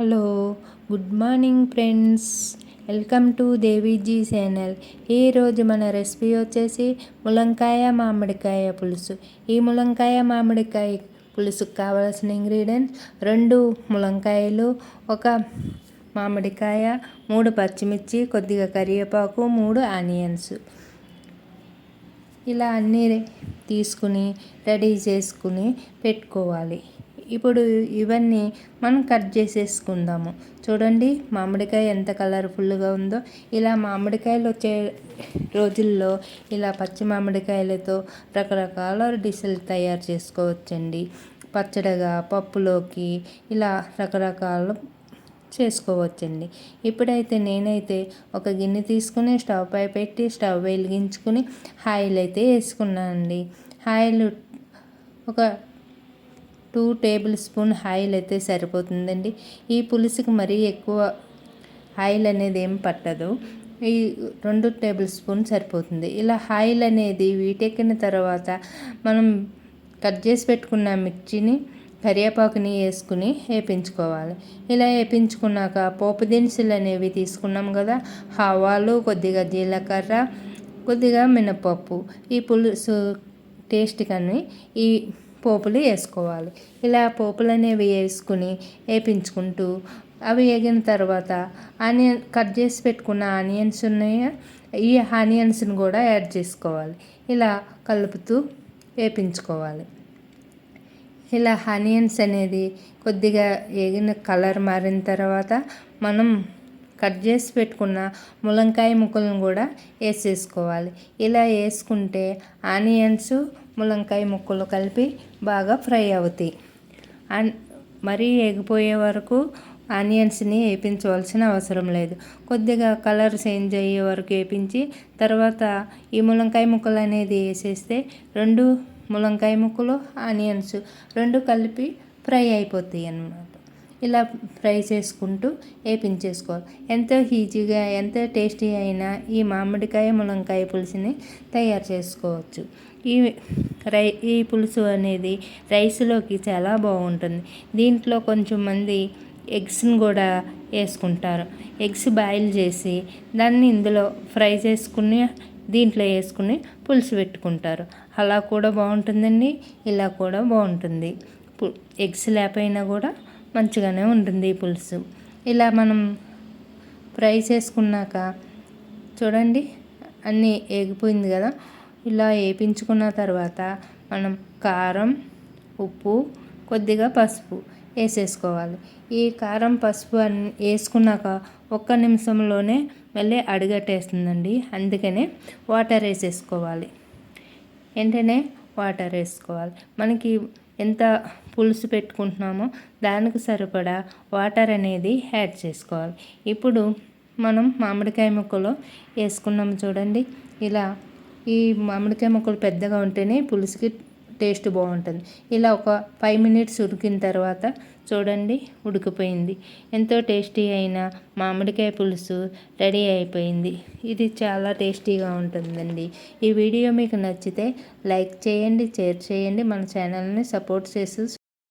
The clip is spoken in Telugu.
Hello good morning friends. Welcome to Deviji channel. ఈరోజు మన రెసిపీ వచ్చేసి ములంకాయ మామిడికాయ పులుసు. ఈ ములంకాయ మామిడికాయ పులుసుకు కావాల్సిన ఇంగ్రీడియంట్స్ రెండు ములంకాయలు ఒక మామిడికాయ మూడు పచ్చిమిర్చి కొద్దిగా కరివేపాకు మూడు ఆనియన్స్. ఇలా అన్నీ తీసుకుని రెడీ చేసుకుని పెట్టుకోవాలి. ఇప్పుడు ఇవన్నీ మనం కట్ చేసేసుకుందాము. చూడండి మామిడికాయ ఎంత కలర్ఫుల్గా ఉందో. ఇలా మామిడికాయలు వచ్చే రోజుల్లో ఇలా పచ్చి మామిడికాయలతో రకరకాల డిషెలు తయారు చేసుకోవచ్చండి. పచ్చడిగా పప్పులోకి ఇలా రకరకాల చేసుకోవచ్చండి. ఇప్పుడైతే నేనైతే ఒక గిన్నె తీసుకుని స్టవ్ పై పెట్టి స్టవ్ వెలిగించుకుని ఆయిల్ అయితే వేసుకున్నానండి. ఆయిల్ ఒక టూ టేబుల్ స్పూన్ ఆయిల్ అయితే సరిపోతుందండి. ఈ పులుసుకి మరీ ఎక్కువ ఆయిల్ అనేది ఏం పట్టదు. ఈ రెండు టేబుల్ స్పూన్ సరిపోతుంది. ఇలా ఆయిల్ అనేది వీటెక్కిన తర్వాత మనం కట్ చేసి పెట్టుకున్న మిర్చిని కరివేపాకుని వేసుకుని వేపించుకోవాలి. ఇలా వేపించుకున్నాక పోపు దినుసులు అనేవి తీసుకున్నాం కదా ఆవాలు కొద్దిగా జీలకర్ర కొద్దిగా మినపప్పు. ఈ పులుసు టేస్ట్ కానీ ఈ పోపులు వేసుకోవాలి. ఇలా పోపులు అనేవి వేసుకుని వేపించుకుంటూ అవి వేగిన తర్వాత ఆనియన్ కట్ చేసి పెట్టుకున్న ఆనియన్స్ ఉన్నాయా. ఈ ఆనియన్స్ని కూడా యాడ్ చేసుకోవాలి. ఇలా కలుపుతూ వేపించుకోవాలి. ఇలా ఆనియన్స్ అనేది కొద్దిగా వేగిన కలర్ మారిన తర్వాత మనం కట్ చేసి పెట్టుకున్న ములంకాయ ముక్కలను కూడా వేసేసుకోవాలి. ఇలా వేసుకుంటే ఆనియన్స్ ములంకాయ ముక్కలు కలిపి బాగా ఫ్రై అవుతాయి. అండ్ మరీ ఎగిపోయే వరకు ఆనియన్స్ని వేయించవలసిన అవసరం లేదు. కొద్దిగా కలర్ చేంజ్ అయ్యే వరకు వేపించి తర్వాత ఈ ములంకాయ ముక్కలు అనేది వేసేస్తే రెండు ములంకాయ ముక్కలు ఆనియన్స్ రెండు కలిపి ఫ్రై అయిపోతాయి అన్నమాట. ఇలా ఫ్రై చేసుకుంటూ వేపించేసుకోవాలి ఎంతో ఈజీగా ఎంతో టేస్టీ అయినా ఈ మామిడికాయ ములంకాయ పులుసుని తయారు చేసుకోవచ్చు. ఈ రై ఈ పులుసు అనేది రైస్లోకి చాలా బాగుంటుంది. దీంట్లో కొంచెం మంది ఎగ్స్ని కూడా వేసుకుంటారు. ఎగ్స్ బాయిల్ చేసి దాన్ని ఇందులో ఫ్రై చేసుకుని దీంట్లో వేసుకుని పులుసు పెట్టుకుంటారు. అలా కూడా బాగుంటుందండి ఇలా కూడా బాగుంటుంది. ఎగ్స్ లేకపోయినా కూడా మంచిగానే ఉంటుంది ఈ పులుసు. ఇలా మనం ఫ్రై చేసుకున్నాక చూడండి అన్నీ ఏగిపోయింది కదా? ఇలా వేపించుకున్న తర్వాత మనం కారం ఉప్పు కొద్దిగా పసుపు వేసేసుకోవాలి. ఈ కారం పసుపు అన్ని వేసుకున్నాక ఒక్క నిమిషంలోనే మళ్ళీ అడుగట్టేస్తుందండి. అందుకనే వాటర్ వేసేసుకోవాలి. వెంటనే వాటర్ వేసుకోవాలి. మనకి ఎంత పులుసు పెట్టుకుంటున్నామో దానికి సరిపడా వాటర్ అనేది యాడ్ చేసుకోవాలి. ఇప్పుడు మనం మామిడికాయ ముక్కలు వేసుకున్నాము చూడండి. ఇలా ఈ మామిడికాయ ముక్కలు పెద్దగా ఉంటేనే పులుసుకి టేస్ట్ బాగుంటుంది. ఇలా ఒక ఫైవ్ మినిట్స్ ఉడికిన తర్వాత చూడండి ఉడికిపోయింది. ఎంతో టేస్టీ అయిన మామిడికాయ పులుసు రెడీ అయిపోయింది. ఇది చాలా టేస్టీగా ఉంటుందండి. ఈ వీడియో మీకు నచ్చితే లైక్ చేయండి షేర్ చేయండి. మన ఛానల్ని సపోర్ట్ చేసి